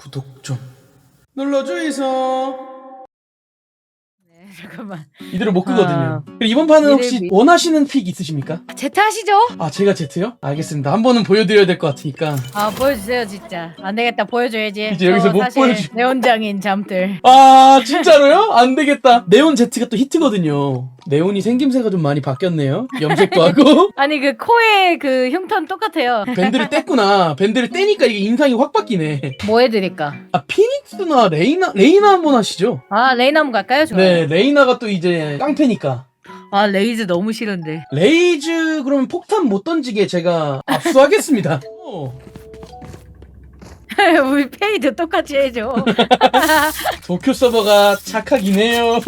구독 좀 눌러주이소. 네, 잠깐만. 이대로 못 끄거든요. 아. 그리고 이번 판은 혹시 이름이- 원하시는 픽 있으십니까? 제트 하시죠? 아 제가 제트요? 알겠습니다. 한 번은 보여드려야 될 것 같으니까. 아 보여주세요 진짜. 안 되겠다 보여줘야지. 이제 여기서 저 못 사실 보여주- 내원장인 잠들. 아 진짜로요? 안 되겠다. 네온 제트가 또 히트거든요. 네온이 생김새가 좀 많이 바뀌었네요. 염색도 하고 아니 그 코에 그 흉터 똑같아요. 밴드를 뗐구나. 밴드를 떼니까 이게 인상이 확 바뀌네. 뭐 해드릴까? 아 피닉스나 레이나 레이나 한번 하시죠. 아 레이나 한번 갈까요? 좋아요. 네 레이나가 또 이제 깡패니까. 아 레이즈 너무 싫은데. 레이즈 그러면 폭탄 못 던지게 제가 압수하겠습니다. 어, 우리 페이도 똑같이 해줘. 도쿄 서버가 착하긴 해요.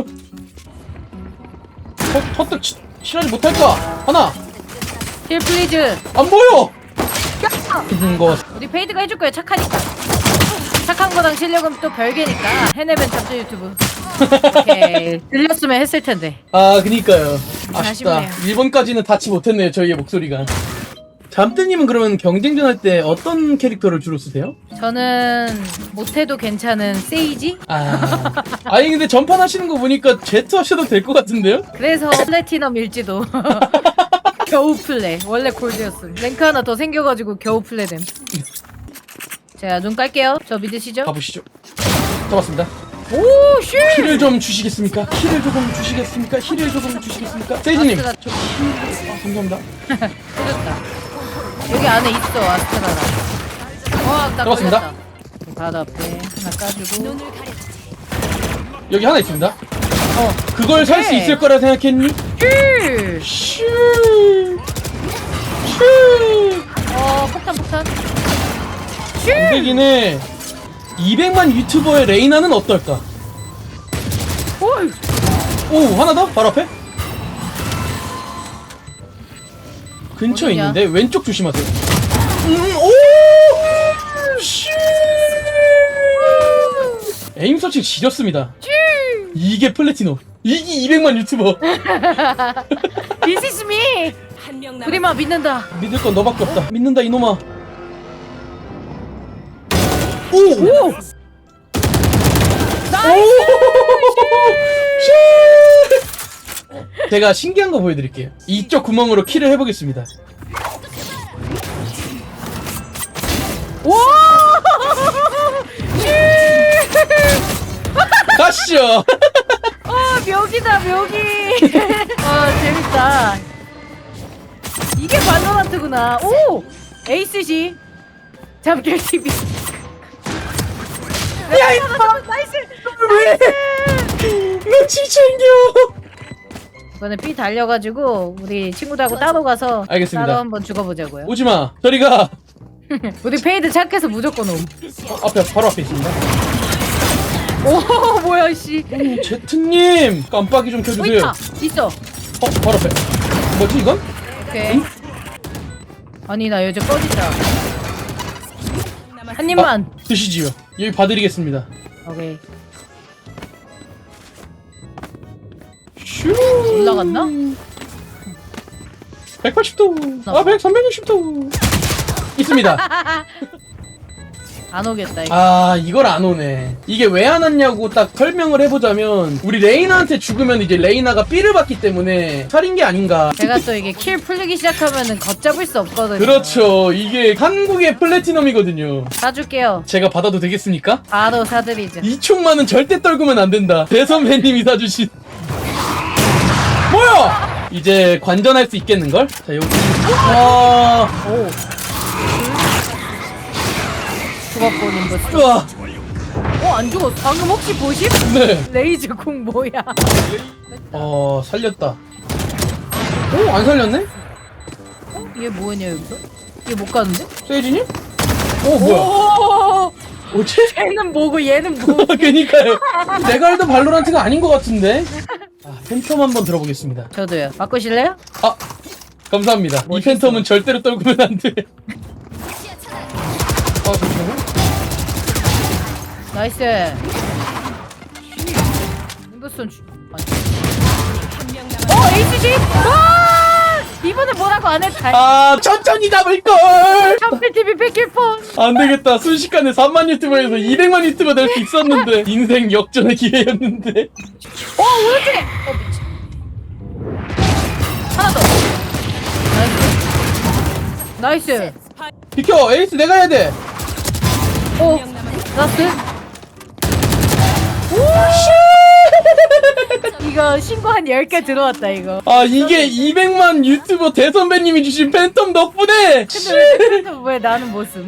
터, 터득 치- 실하지 못할 까? 하나 힐 플리즈. 안 보여. 음, 거 우리 페이드가 해줄 거예요 착하니까. 착한 거랑 실력은 또 별개니까. 해내면 잡죠 유튜브. 오케이. 들렸으면 했을 텐데. 아, 그니까요. 아쉽다. 아쉽네요. 1번까지는 닿지 못했네요, 저희의 목소리가. 잠때님은 그러면 경쟁전 할 때 어떤 캐릭터를 주로 쓰세요? 저는 못해도 괜찮은 세이지? 아, 아니 근데 전판 하시는 거 보니까 제트 하셔도 될 것 같은데요? 그래서 플래티넘일지도 겨우 플레 원래 골드였음 랭크 하나 더 생겨가지고 겨우 플레됨 제가 눈 깔게요 저 믿으시죠? 가보시죠. 잡았습니다. 오쉣 힐을 좀 주시겠습니까? 힐을 조금 주시겠습니까? 힐을 조금 주시겠습니까? 세이지님, 아스트라 좀 아, 감사합니다. 터졌다 여기 안에 있어 아스트라라 어나 잡았습니다. 걸렸다 바로 앞에 하나 까주고 여기 하나 있습니다. 어 그걸 살수 네. 있을 거라 생각했니? 슈! 슈, 슈. 어 폭탄 폭탄 안 되긴 해. 200만 유튜버의 레이나는 어떨까? 올 오, 하나 더? 바로 앞에? 근처에 어디냐? 있는데 왼쪽 조심하세요. 음, 오! 슈! 에임 서칭 지렸습니다. 이게 플래티넘. 이게 200만 유튜버. This is me 그림아 믿는다 믿을 건 너밖에 없다. 믿는다 이놈아. 오! 오! 슈! 제가 신기한 거 보여드릴게요. 이쪽 구멍으로 키를 해보겠습니다. 와! 가시죠. 아 묘기다 묘기 아 재밌다 이게 발로란트구나 오 에이스시 잠결 TV 야, 이 나이스 눈치 챙겨. 이번에 B 달려가지고 우리 친구들하고 따로 가서 알겠습니다. 따로 한번 죽어보자고요 오지 마. 저리 가. 우리 페이드 착해서 무조건 옴. 어, 앞에 바로 앞에 있습니다. 오 뭐야 씨 오, 제트님 깜빡이 좀 어, 켜주세요. 있다 있어 어, 바로 앞에. 뭐지 이건? 오케이 아니 나 요즘 꺼진다 한 입만 아, 드시지요. 여기 봐드리겠습니다. 오케이 슈. 올라갔나? 180도. 아, 100, 360도. 있습니다. 안 오겠다 이거 아, 이걸 안 오네. 이게 왜 안 왔냐고 딱 설명을 해보자면, 우리 레이나한테 죽으면 이제 레이나가 삐를 받기 때문에 살인 게 아닌가. 제가 또 이게 킬 풀리기 시작하면은 걷잡을 수 없거든요 그렇죠. 이게 한국의 플래티넘이거든요. 사줄게요 제가 받아도 되겠습니까? 바로 사드리죠 이 총만은 절대 떨구면 안 된다. 대선배님이 사주신. 뭐야? 이제 관전할 수 있겠는걸? 자, 여기. 와. 오 죽었고 님부 우와. 어 안 죽었어 방금 혹시 보심? 네. 레이즈 공 뭐야 어, 살렸다. 오, 안 살렸네? 얘 뭐냐 여기서? 얘 못 가는데? 세이지님? 오, 뭐야? 오 뭐지? 얘는 뭐고 얘는 뭐 그니까요. 내가 알던 발로란트가 아닌 것 같은데? 아, 팬텀 한번 들어보겠습니다. 저도요 바꾸실래요? 아, 감사합니다. 이 멋있어. 팬텀은 절대로 떨구면 안 돼. 아, 잠시만요. 나이스 주... 아니. 어 에이스지! 와! 이번에 뭐라고 안 했다. 아 천천히 잡을걸 카페 TV 백킬폰. 안되겠다 순식간에 3만 유튜버에서 200만 유튜버 될 수 있었는데 인생 역전의 기회였는데 어 오른쪽에. 어 미친. 하나 더. 나이스. 나이스. 비켜 에이스 내가 해야 돼 오 나이스. 이거 신고 한 10개 들어왔다 이거. 아 이게 200만 유튜버 대선배님이 주신 팬텀 덕분에 근데 왜, 근데 왜 나는 모습?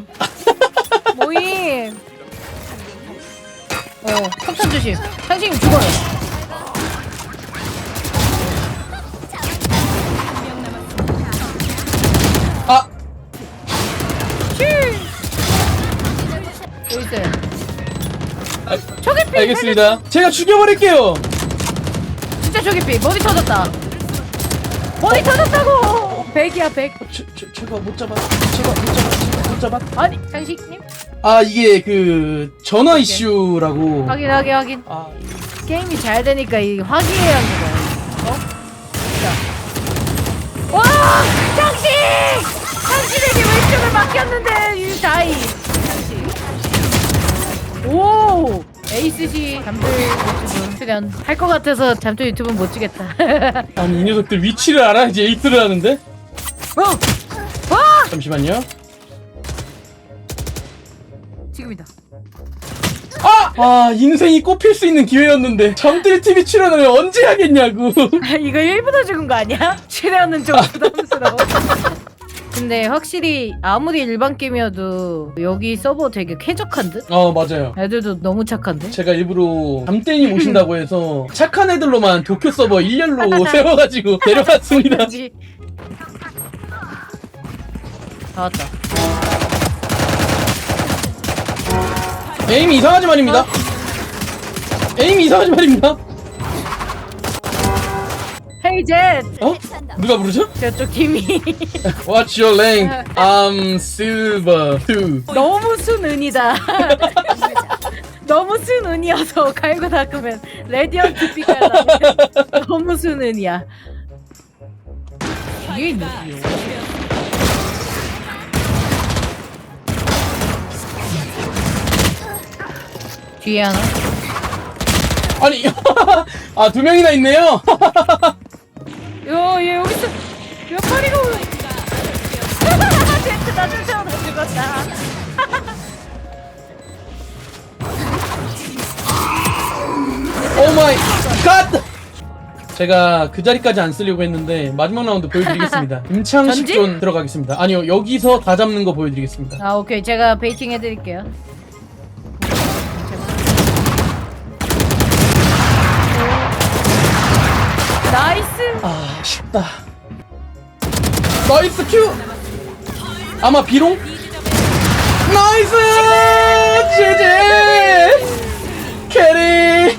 모임. 어, 폭탄 조심. 상식님 죽어요. 아 여기 있어요. 아, 저기 피! 알겠습니다 제가 죽여버릴게요 진짜 저기 피! 머리 터졌다. 머리 터졌다고! 100이야 100. 제, 제, 제가 못 잡아 제가 못 잡아 제가 못 잡아 아니, 상식님? 아 이게 그 전화 이슈라고 확인 확인 확인. 아 게임이 잘 되니까 이 화기애애한 거야. 어? 자. 와! 장식! 장식에게 왼쪽을 맡겼는데 이 다이. 에이스시 잠들 유튜브 출연 할것 같아서 잠들 유튜브 못 주겠다. 아니 이 녀석들 위치를 알아야지 에이트를 하는데 어! 와! 잠시만요 지금이다. 아! 아 인생이 꼽힐 수 있는 기회였는데 잠들 TV 출연을 언제 하겠냐고 이거 일부러 죽은 거 아니야? 출연은 좀 부담스러워. 근데 확실히 아무리 일반 게임이어도 여기 서버 되게 쾌적한 듯? 어 맞아요 애들도 너무 착한데? 제가 일부러 잠땡이 모신다고 해서 착한 애들로만 도쿄 서버 1년로 세워가지고 데려왔습니다 여기. 다 왔다. 에임이 이상하지 말입니다 에임이 이상하지 말입니다 헤 이 젯! 어? 누가 부르죠? 저쪽 팀이 What's your rank? I'm silver 2 너무 순은이다. 너무 순은이어서 갈고 닦으면 레디언트 빛깔 나면 너무 순은이야. 뒤에 있는 이 뒤에 하나? 아니 아 두 명이나 있네요 요, 얘 여기 있어. 몇 마리가 오는 젠트 나 쫓아오다 죽었다. 오 마이 갓 제가 그 자리까지 안 쓰려고 했는데 마지막 라운드 보여드리겠습니다 임창식 전지? 존 들어가겠습니다 아니요 여기서 다 잡는 거 보여드리겠습니다 아, 오케이. 제가 베이팅 해드릴게요. 아, 쉽다. 나이스 큐! 아마 비롱? 나이스! 제제! 캐리!